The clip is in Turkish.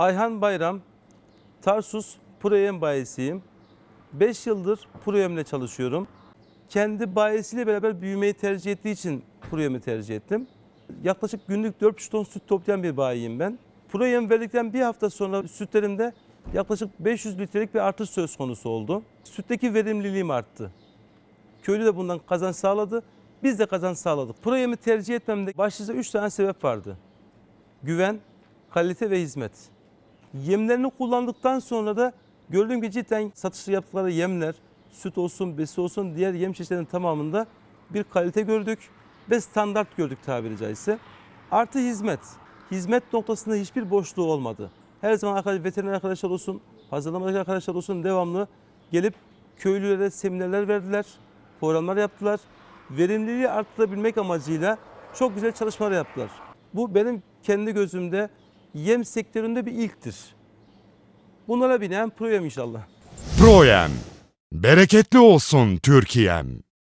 Ayhan Bayram, Tarsus Proyem bayisiyim. 5 yıldır Proyem'le çalışıyorum. Kendi bayisiyle beraber büyümeyi tercih ettiği için Proyem'i tercih ettim. Yaklaşık günlük 4,5 ton süt toplayan bir bayiyim ben. Proyem verdikten bir hafta sonra sütlerimde yaklaşık 500 litrelik bir artış söz konusu oldu. Sütteki verimliliğim arttı. Köylü de bundan kazanç sağladı. Biz de kazanç sağladık. Proyemi tercih etmemde başlıca 3 tane sebep vardı. Güven, kalite ve hizmet. Yemlerini kullandıktan sonra da gördüğüm gibi cidden satışlı yaptıkları yemler, süt olsun, besi olsun diğer yem çeşitlerinin tamamında bir kalite gördük ve standart gördük tabiri caizse. Artı hizmet. Hizmet noktasında hiçbir boşluğu olmadı. Her zaman arkadaş, veteriner arkadaşlar olsun, pazarlamadaki arkadaşlar olsun devamlı gelip köylülere seminerler verdiler, programlar yaptılar. Verimliliği arttırabilmek amacıyla çok güzel çalışmalar yaptılar. Bu benim kendi gözümde yem sektöründe bir ilktir. Bunlara binen proyem inşallah. Proyem. Bereketli olsun Türkiye'm.